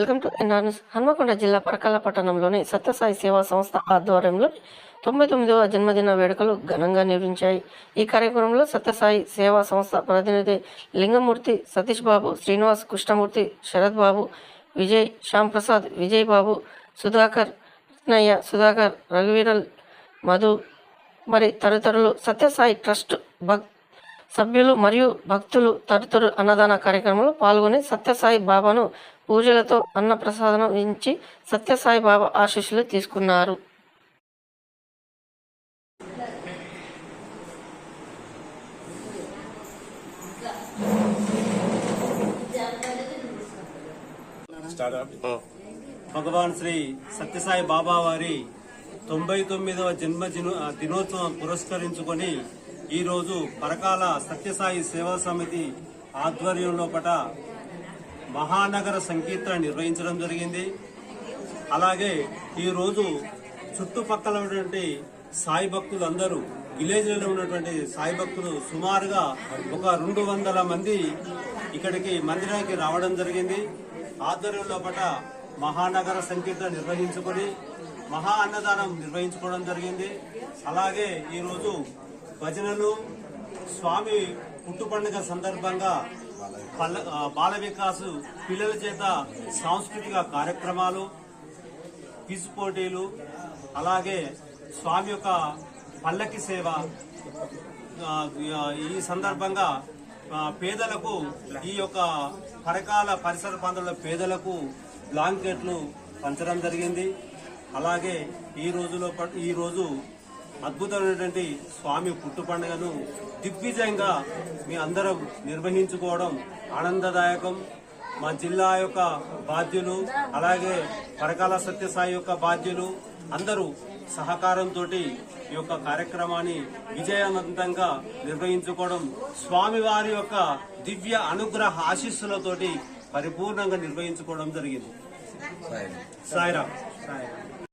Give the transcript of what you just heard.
Welcome to NRS Hanamkonda జిల్లా పరకాల పట్టణంలోని సత్యసాయి సేవా సంస్థ ఆధ్వర్యంలో తొంభై తొమ్మిదవ జన్మదిన వేడుకలు ఘనంగా నిర్వహించాయి. ఈ కార్యక్రమంలో సత్యసాయి సేవా సంస్థ ప్రతినిధి లింగమూర్తి సతీష్ బాబు శ్రీనివాస్ కృష్ణమూర్తి శరత్ బాబు విజయ్ శ్యామ్ ప్రసాద్ విజయ్ బాబు సుధాకర్ రత్నయ్య సుధాకర్ రఘువీరల్ మధు మరి తదితరులు సత్యసాయి ట్రస్ట్ భక్ సభ్యులు మరియు భక్తులు తదితరులు అన్నదాన కార్యక్రమంలో పాల్గొని సత్యసాయి బాబాను పూజలతో అన్న ప్రసాదం ఇచ్చి సత్యసాయి బాబా ఆశీస్సులు తీసుకున్నారు. భగవాన్ శ్రీ సత్యసాయి బాబా వారి తొంభై తొమ్మిదవ జన్మ దినో- దినోత్సవం పురస్కరించుకొని ఈరోజు పరకాల సత్యసాయి సేవా సమితి ఆధ్వర్యంలో పట మహానగర సంకీర్తన నిర్వహించడం జరిగింది. అలాగే ఈరోజు చుట్టుపక్కల ఉన్నటువంటి సాయి భక్తులు అందరూ విలేజ్లలో ఉన్నటువంటి సాయి భక్తులు సుమారుగా ఒక రెండు వందల మంది ఇక్కడికి మందిరానికి రావడం జరిగింది. ఆధ్వర్యంలో పట మహానగర సంకీర్తన నిర్వహించుకొని మహా అన్నదానం నిర్వహించుకోవడం జరిగింది. అలాగే ఈరోజు భజనలు స్వామి పుట్టు పండుగ సందర్భంగా పల్ల- బాల వికాసు పిల్లల చేత సాంస్కృతిక కార్యక్రమాలు క్విజ్ పోటీలు అలాగే స్వామి యొక్క పల్లకి సేవ ఈ సందర్భంగా పేదలకు ఈ యొక్క పరకాల పరిసర ప్రాంతాల పేదలకు బ్లాంకెట్లు పంచడం జరిగింది. అలాగే ఈ రోజులో ప- ఈ రోజు అద్భుతమైనటువంటి స్వామి పుట్టు పండుగను దిగ్విజయంగా మీ అందరం నిర్వహించుకోవడం ఆనందదాయకం. మా జిల్లా యొక్క బాధ్యులు అలాగే పరకాల సత్యసాయి యొక్క బాధ్యులు అందరూ సహకారంతో ఈ యొక్క కార్యక్రమాన్ని విజయవంతంగా నిర్వహించుకోవడం స్వామివారి యొక్క దివ్య అనుగ్రహ ఆశీస్సులతోటి పరిపూర్ణంగా నిర్వహించుకోవడం జరిగింది. సాయిరామ్. సాయిరామ్.